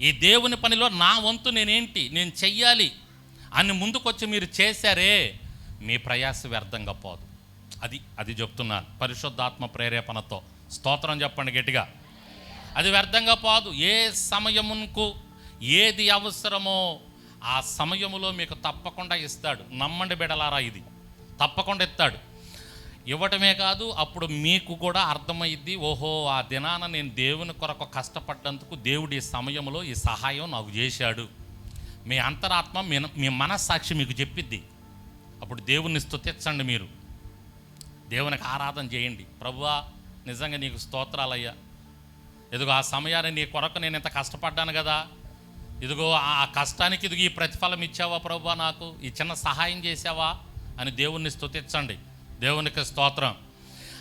ఈ దేవుని పనిలో నా వంతు నేనేంటి? నేను చెయ్యాలి. అని ముందుకొచ్చి మీరు చేశారే మీ ప్రయాస వ్యర్థంగా పోదు. అది అది చెప్తున్నాను. పరిశుద్ధాత్మ ప్రేరేపణతో. స్తోత్రం చెప్పండి గట్టిగా. అది వ్యర్థంగా పోదు. ఏ సమయమునకు ఏది అవసరమో ఆ సమయములో మీకు తప్పకుండా ఇస్తాడు. నమ్మండి బిడలారా ఇది. తప్పకుండా ఇస్తాడు. ఇవ్వటమే కాదు అప్పుడు మీకు కూడా అర్థమైద్ది ఓహో ఆ దినాన నేను దేవుని కొరకు కష్టపడ్డందుకు దేవుడు ఈ సమయంలో ఈ సహాయం నాకు చేశాడు. మీ అంతరాత్మ మీ మీ మనస్సాక్షి మీకు చెప్పిద్ది. అప్పుడు దేవుణ్ణి స్థుతించండి మీరు. దేవునికి ఆరాధన చేయండి. ప్రభువా నిజంగా నీకు స్తోత్రాలయ్యా. ఇదిగో ఆ సమయాన్ని నీ కొరకు నేను ఇంత కష్టపడ్డాను కదా. ఇదిగో ఆ కష్టానికి ఇదిగో ఈ ప్రతిఫలం ఇచ్చావా ప్రభువా నాకు? ఈ చిన్న సహాయం చేసావా అని దేవుణ్ణి స్థుతించండి దేవునికి స్తోత్రం.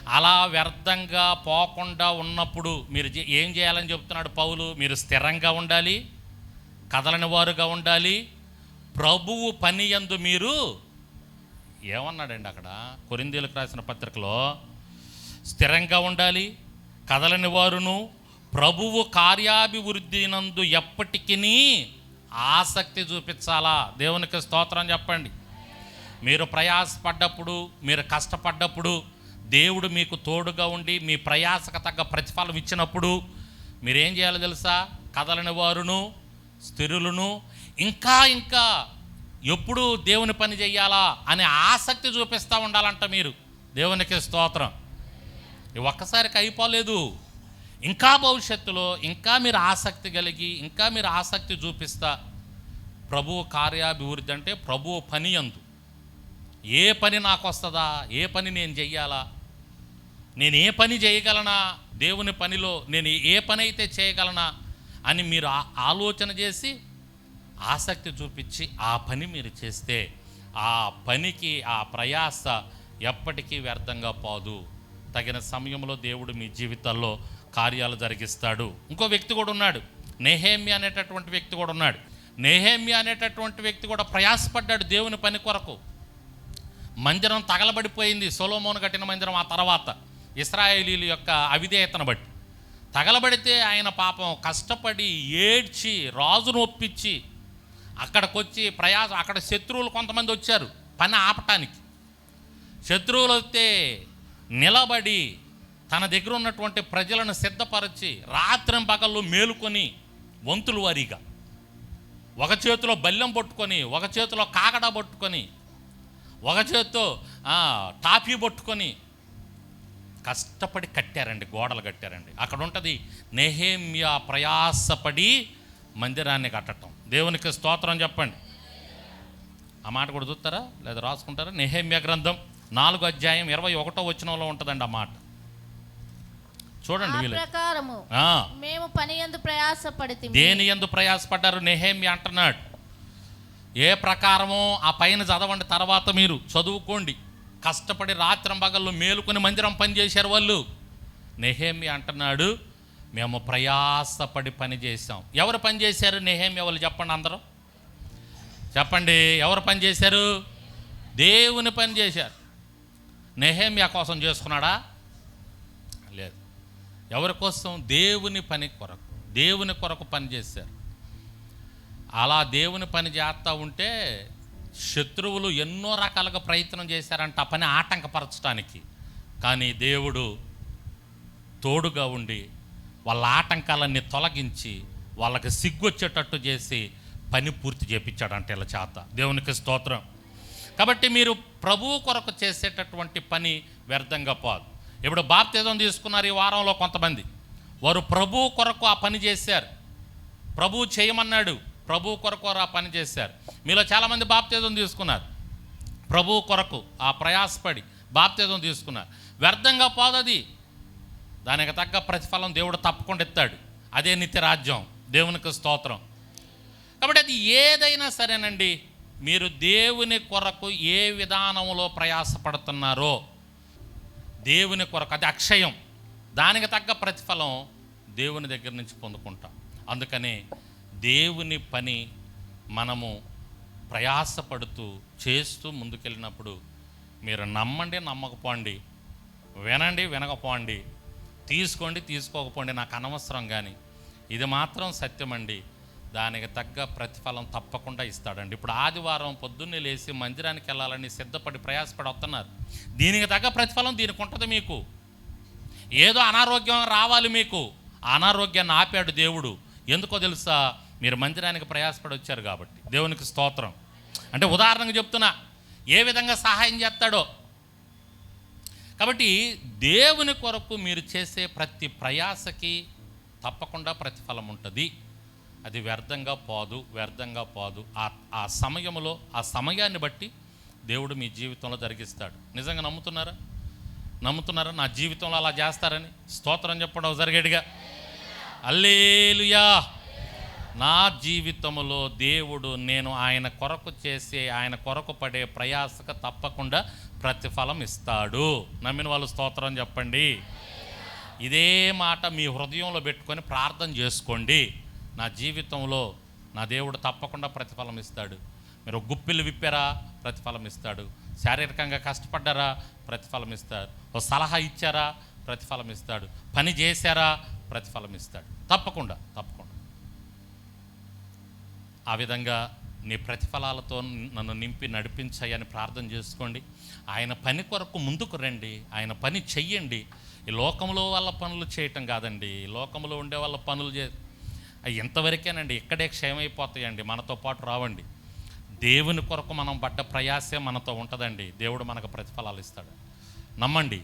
అలా వ్యర్థంగా పోకుండా ఉన్నప్పుడు మీరు ఏం చేయాలని చెప్తున్నాడు పౌలు? మీరు స్థిరంగా ఉండాలి కదలని వారుగా ఉండాలి ప్రభువు పని యందు మీరు ఏమన్నాడండి అక్కడ? కొరిందీలకు రాసిన పత్రికలో స్థిరంగా ఉండాలి కదలని వారును ప్రభువు కార్యాభివృద్ధి నందు ఎప్పటికీ ఆసక్తి చూపించాలా? దేవునికి స్తోత్రం చెప్పండి. మీరు ప్రయాసపడ్డప్పుడు మీరు కష్టపడ్డప్పుడు దేవుడు మీకు తోడుగా ఉండి మీ ప్రయాసకు తగ్గ ప్రతిఫలం ఇచ్చినప్పుడు మీరేం చేయాలో తెలుసా? కదలని వారును స్థిరులను ఇంకా ఇంకా ఎప్పుడు దేవుని పని చేయాలా అనే ఆసక్తి చూపిస్తూ ఉండాలంట మీరు. దేవునికి స్తోత్రం. ఒక్కసారికి అయిపోలేదు. ఇంకా భవిష్యత్తులో ఇంకా మీరు ఆసక్తి కలిగి ఇంకా మీరు ఆసక్తి చూపిస్తా. ప్రభువు కార్యాభివృద్ధి అంటే ప్రభువు పని అందు. ఏ పని నాకు వస్తుందా ఏ పని నేను చెయ్యాలా? నేను ఏ పని చేయగలనా? దేవుని పనిలో నేను ఏ పని అయితే చేయగలనా? అని మీరు ఆలోచన చేసి ఆసక్తి చూపించి ఆ పని మీరు చేస్తే ఆ పనికి ఆ ప్రయాస ఎప్పటికీ వ్యర్థంగా పోదు. తగిన సమయంలో దేవుడు మీ జీవితాల్లో కార్యాలు జరిగిస్తాడు. ఇంకో వ్యక్తి కూడా ఉన్నాడు. నెహేమి అనేటటువంటి వ్యక్తి కూడా ఉన్నాడు. నెహేమి అనేటటువంటి వ్యక్తి కూడా ప్రయాసపడ్డాడు దేవుని పని కొరకు. మందిరం తగలబడిపోయింది. సొలోమోను కట్టిన మందిరం ఆ తర్వాత ఇస్రాయేలీల యొక్క అవిధేయతను బట్టి. తగలబడితే ఆయన పాపం కష్టపడి ఏడ్చి రాజును ఒప్పించి అక్కడికొచ్చి ప్రయాస అక్కడ శత్రువులు కొంతమంది వచ్చారు పని ఆపటానికి. శత్రువులు వస్తే నిలబడి తన దగ్గర ఉన్నటువంటి ప్రజలను సిద్ధపరిచి రాత్రి పగళ్ళు మేలుకొని వంతులు వారీగా. ఒక చేతిలో బల్లెం పట్టుకొని ఒక చేతిలో కాకడ పట్టుకొని ఒక చేత్తో ఆ, టాఫీ పట్టుకొని కష్టపడి కట్టారండి గోడలు కట్టారండి. అక్కడ ఉంటుంది నెహేమ్యా ప్రయాసపడి మందిరాన్ని కట్టడం దేవునికి స్తోత్రం చెప్పండి. ఆ మాట కూడా చూస్తారా? లేదా రాసుకుంటారా? నెహేమ్య గ్రంథం నాలుగు అధ్యాయం ఇరవై ఒకటో వచనంలో ఉంటుందండి ఆ మాట. చూడండి ప్రకారము మేము పని ఎందు ప్రయాసపడితిమి దేని ఎందు ప్రయాసపడ్డారు? నెహేమ్య అంటున్నాడు. ఏ ప్రకారమో ఆ పైన చదవండి తర్వాత మీరు చదువుకోండి. కష్టపడి రాత్రం పగళ్ళు మేలుకొని మందిరం పనిచేశారు వాళ్ళు. నెహేమి అంటున్నాడు మేము ప్రయాసపడి పని చేసాం ఎవరు పని చేశారు? నెహేమ్య వాళ్ళు చెప్పండి అందరూ. చెప్పండి ఎవరు పని చేశారు? దేవుని పని చేశారు. నెహేమ్య కోసం చేసుకున్నాడా? లేదు. ఎవరి కోసం? దేవుని పని కొరకు. దేవుని కొరకు పని చేశారు. అలా దేవుని పని చేస్తూ ఉంటే శత్రువులు ఎన్నో రకాలుగా ప్రయత్నం చేశారంట ఆ పని ఆటంకపరచడానికి కానీ దేవుడు తోడుగా ఉండి వాళ్ళ ఆటంకాలన్నీ తొలగించి వాళ్ళకి సిగ్గొచ్చేటట్టు చేసి పని పూర్తి చేపించాడంట ఇలా చేత. దేవునికి స్తోత్రం. కాబట్టి మీరు ప్రభువు కొరకు చేసేటటువంటి పని వ్యర్థంగా పోదు. ఇప్పుడు బాప్తిజం తీసుకున్నారు ఈ వారంలో కొంతమంది. వారు ప్రభువు కొరకు ఆ పని చేశారు. ప్రభువు చేయమన్నాడు. ప్రభువు కొరకు ఆ పని చేశారు. మీలో చాలామంది బాప్తేజం తీసుకున్నారు. ప్రభు కొరకు ఆ ప్రయాసపడి బాప్తేజం తీసుకున్నారు. వ్యర్థంగా పోదది. దానికి తగ్గ ప్రతిఫలం దేవుడు తప్పకుండా ఇస్తాడు. అదే నిత్య రాజ్యం. దేవునికి స్తోత్రం. కాబట్టి అది ఏదైనా సరేనండి. మీరు దేవుని కొరకు ఏ విధానంలో ప్రయాసపడుతున్నారో దేవుని కొరకు అది అక్షయం. దానికి తగ్గ ప్రతిఫలం దేవుని దగ్గర నుంచి పొందుకుంటాం. అందుకని దేవుని పని మనము ప్రయాసపడుతూ చేస్తూ ముందుకెళ్ళినప్పుడు మీరు నమ్మండి నమ్మకపోండి వినండి వినకపోండి తీసుకోండి తీసుకోకపోండి నాకు అనవసరం కానీ ఇది మాత్రం సత్యమండి. దానికి తగ్గ ప్రతిఫలం తప్పకుండా ఇస్తాడండి. ఇప్పుడు ఆదివారం పొద్దున్నే లేచి మందిరానికి వెళ్ళాలని సిద్ధపడి ప్రయాసపడి వస్తున్నారు. దీనికి తగ్గ ప్రతిఫలం దీనికి ఉంటుంది మీకు. ఏదో అనారోగ్యం రావాలి మీకు. అనారోగ్యాన్ని ఆపాడు దేవుడు. ఎందుకో తెలుసా? మీరు మందిరానికి ప్రయాసపడి వచ్చారు కాబట్టి. దేవునికి స్తోత్రం. అంటే ఉదాహరణకు చెప్తున్నా ఏ విధంగా సహాయం చేస్తాడో. కాబట్టి దేవుని కొరకు మీరు చేసే ప్రతి ప్రయాసకి తప్పకుండా ప్రతిఫలం ఉంటుంది. అది వ్యర్థంగా పోదు వ్యర్థంగా పోదు. ఆ ఆ సమయంలో ఆ సమయాన్ని బట్టి దేవుడు మీ జీవితంలో జరిగిస్తాడు. నిజంగా నమ్ముతున్నారా? నమ్ముతున్నారా? నా జీవితంలో అలా చేస్తారని స్తోత్రం చెప్పడం జరిగేడిగా అల్లేలుయా నా జీవితంలో దేవుడు నేను ఆయన కొరకు చేసే ఆయన కొరకు పడే ప్రయాసకు తప్పకుండా ప్రతిఫలం ఇస్తాడు. నమ్మిన వాళ్ళు స్తోత్రం చెప్పండి. ఇదే మాట మీ హృదయంలో పెట్టుకొని ప్రార్థన చేసుకోండి. నా జీవితంలో నా దేవుడు తప్పకుండా ప్రతిఫలం ఇస్తాడు. మీరు గుప్పిలు విప్పారా? ప్రతిఫలం ఇస్తాడు. శారీరకంగా కష్టపడ్డారా? ప్రతిఫలం ఇస్తాడు. ఓ సలహా ఇచ్చారా? ప్రతిఫలం ఇస్తాడు. పని చేశారా? ప్రతిఫలం ఇస్తాడు. తప్పకుండా తప్పకుండా. ఆ విధంగా నీ ప్రతిఫలాలతో నన్ను నింపి నడిపించాయని ప్రార్థన చేసుకోండి. ఆయన పని కొరకు ముందుకు రండి. ఆయన పని చెయ్యండి. ఈ లోకంలో వాళ్ళ పనులు చేయటం కాదండి. ఈ లోకంలో ఉండే వాళ్ళ పనులు చే ఎంతవరకేనండి? ఇక్కడే క్షయమైపోతాయండి. మనతో పాటు రావండి. దేవుని కొరకు మనం పడ్డ ప్రయాసే మనతో ఉంటుందండి. దేవుడు మనకు ప్రతిఫలాలు ఇస్తాడు. నమ్మండి.